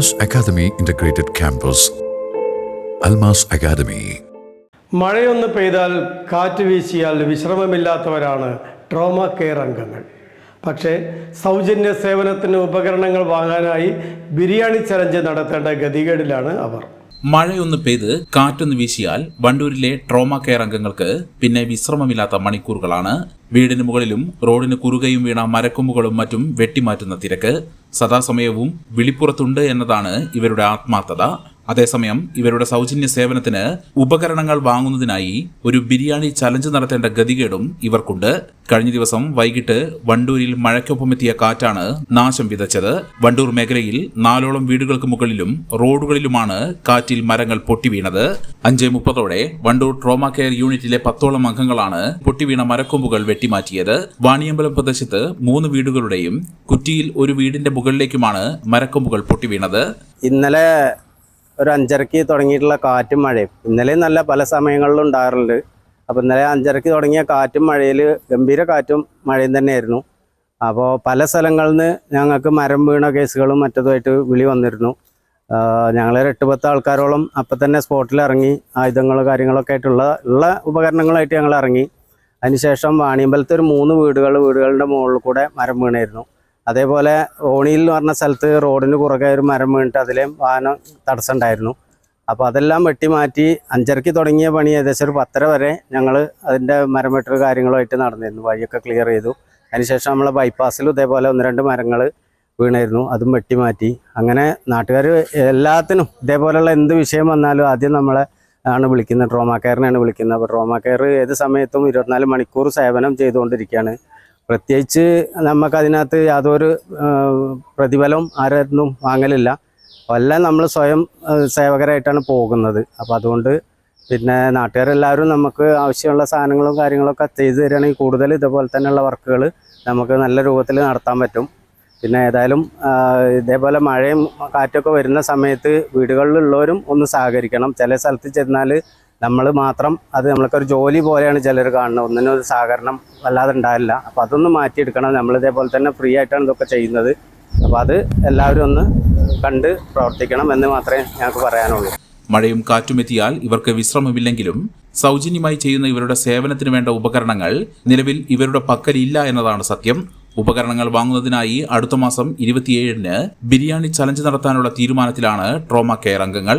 Almas academy integrated campus Almas academy മഴയൊന്ന് പെയ്താൽ കാറ്റ് വീശിയാൽ വിശ്രമമില്ലാത്തവരാണ് trauma care അംഗങ്ങൾ. പക്ഷേ സൗജന്യ സേവനത്തിന് ഉപകരണങ്ങൾ വാങ്ങാനായി ബിരിയാണി ചലഞ്ച് നടത്തേണ്ട ഗതികേടിലാണ് അവർ. മഴയൊന്ന് പെയ്ത് കാറ്റൊന്ന് വീശിയാൽ വണ്ടൂരിലെ ട്രോമ കെയർ അംഗങ്ങൾക്ക് പിന്നെ വിശ്രമമില്ലാത്ത മണിക്കൂറുകളാണ്. വീടിന് മുകളിലും റോഡിന് കുറുകയും വീണ മരക്കൊമ്പുകളും മറ്റും വെട്ടിമാറ്റുന്ന തിരക്ക് സദാസമയവും വിളിപ്പുറത്തുണ്ട് എന്നതാണ് ഇവരുടെ ആത്മാർത്ഥത. അതേസമയം ഇവരുടെ സൗജന്യ സേവനത്തിന് ഉപകരണങ്ങൾ വാങ്ങുന്നതിനായി ഒരു ബിരിയാണി ചലഞ്ച് നടത്തേണ്ട ഗതികേടും ഇവർക്കുണ്ട്. കഴിഞ്ഞ ദിവസം വൈകിട്ട് വണ്ടൂരിൽ മഴയ്ക്കൊപ്പമെത്തിയ കാറ്റാണ് നാശം വിതച്ചത്. വണ്ടൂർ മേഖലയിൽ നാലോളം വീടുകൾക്ക് മുകളിലും റോഡുകളിലുമാണ് കാറ്റിൽ മരങ്ങൾ പൊട്ടിവീണത്. അഞ്ച് മുപ്പതോടെ വണ്ടൂർ ട്രോമ കെയർ യൂണിറ്റിലെ പത്തോളം അംഗങ്ങളാണ് പൊട്ടിവീണ മരക്കൊമ്പുകൾ വെട്ടിമാറ്റിയത്. വാണിയമ്പലം പ്രദേശത്ത് മൂന്ന് വീടുകളുടെയും കുറ്റിയിൽ ഒരു വീടിന്റെ മുകളിലേക്കുമാണ് മരക്കൊമ്പുകൾ പൊട്ടിവീണത്. ഇന്നലെ ഒരു അഞ്ചരക്ക് തുടങ്ങിയിട്ടുള്ള കാറ്റും മഴയും. ഇന്നലെ നല്ല പല സമയങ്ങളിലും ഉണ്ടാകാറുണ്ട്. അപ്പോൾ ഇന്നലെ അഞ്ചരക്ക് തുടങ്ങിയ കാറ്റും മഴയിൽ ഗംഭീര കാറ്റും മഴയും തന്നെയായിരുന്നു. അപ്പോൾ പല സ്ഥലങ്ങളിൽ നിന്ന് ഞങ്ങൾക്ക് മരം വീണ കേസുകളും മറ്റതുമായിട്ട് വിളി വന്നിരുന്നു. ഞങ്ങൾ എട്ട് പത്ത് ആൾക്കാരോളം അപ്പം തന്നെ സ്പോട്ടിൽ ഇറങ്ങി ആയുധങ്ങൾ കാര്യങ്ങളൊക്കെ ആയിട്ടുള്ള ഉള്ള ഉപകരണങ്ങളായിട്ട് ഞങ്ങൾ ഇറങ്ങി. അതിനുശേഷം വാണിയമ്പലത്തെ ഒരു മൂന്ന് വീടുകൾ വീടുകളുടെ മുകളിൽ കൂടെ മരം വീണായിരുന്നു. അതേപോലെ ഓണിയിൽ എന്ന് പറഞ്ഞ സ്ഥലത്ത് റോഡിന് കുറുകെ ഒരു മരം വീണിട്ട് അതിലേയും വാഹനം തടസ്സം ഉണ്ടായിരുന്നു അപ്പോൾ അതെല്ലാം വെട്ടി മാറ്റി അഞ്ചരയ്ക്ക് തുടങ്ങിയ പണി ഏകദേശം ഒരു പത്തര വരെ ഞങ്ങൾ അതിന്റെ മരം വെട്ടൽ കാര്യങ്ങളുമായിട്ട് നടന്നിരുന്നു. വഴിയൊക്കെ ക്ലിയർ ചെയ്തു. അതിനുശേഷം നമ്മളെ ബൈപ്പാസിലും ഇതേപോലെ ഒന്ന് രണ്ട് മരങ്ങൾ വീണായിരുന്നു. അതും വെട്ടി മാറ്റി അങ്ങനെ നാട്ടുകാർ എല്ലാത്തിനും ഇതേപോലെയുള്ള എന്ത് വിഷയം വന്നാലും ആദ്യം നമ്മളെ ആണ് വിളിക്കുന്നത്. ട്രോമാ കെയറിനെയാണ് വിളിക്കുന്നത്. അപ്പോൾ ട്രോമാ കെയർ ഏത് സമയത്തും ഇരുപത്തിനാല് മണിക്കൂർ സേവനം ചെയ്തുകൊണ്ടിരിക്കുകയാണ്. പ്രത്യേകിച്ച് നമുക്കതിനകത്ത് യാതൊരു പ്രതിഫലവും ആരും വാങ്ങലില്ല. എല്ലാം നമ്മൾ സ്വയം സേവകരായിട്ടാണ് പോകുന്നത്. അപ്പോൾ അതുകൊണ്ട് പിന്നെ നാട്ടുകാരെല്ലാവരും നമുക്ക് ആവശ്യമുള്ള സാധനങ്ങളും കാര്യങ്ങളൊക്കെ ചെയ്തു തരികയാണെങ്കിൽ കൂടുതൽ ഇതുപോലെ തന്നെയുള്ള വർക്കുകൾ നമുക്ക് നല്ല രൂപത്തിൽ നടത്താൻ പറ്റും. പിന്നെ ഏതായാലും ഇതേപോലെ മഴയും കാറ്റൊക്കെ വരുന്ന സമയത്ത് വീടുകളിലുള്ളവരും ഒന്ന് സഹകരിക്കണം. ചില സ്ഥലത്ത് ചെന്നാൽ നമ്മൾ മാത്രം അത് നമ്മൾക്കൊരു ജോലി പോലെയാണ് ചിലർ കാണുന്നത്. ഒന്നിനും ഒരു സഹകരണം വല്ലാതെ ഉണ്ടാവില്ല. അപ്പോൾ അതൊന്ന് മാറ്റിയെടുക്കണം. നമ്മളിതേപോലെ തന്നെ ഫ്രീ ആയിട്ടാണ് ഇതൊക്കെ ചെയ്യുന്നത്. അപ്പോൾ അത് എല്ലാവരും ഒന്ന് കണ്ട് പ്രവർത്തിക്കണം എന്ന് മാത്രമേ ഞങ്ങൾക്ക് പറയാനുള്ളൂ. മഴയും കാറ്റുമെത്തിയാൽ ഇവർക്ക് വിശ്രമമില്ലെങ്കിലും സൗജന്യമായി ചെയ്യുന്ന ഇവരുടെ സേവനത്തിന് വേണ്ട ഉപകരണങ്ങൾ നിലവിൽ ഇവരുടെ പക്കലില്ല എന്നതാണ് സത്യം. ഉപകരണങ്ങൾ വാങ്ങുന്നതിനായി അടുത്ത മാസം ഇരുപത്തിയേഴിന് ബിരിയാണി ചലഞ്ച് നടത്താനുള്ള തീരുമാനത്തിലാണ് ട്രോമ കെയർ അംഗങ്ങൾ.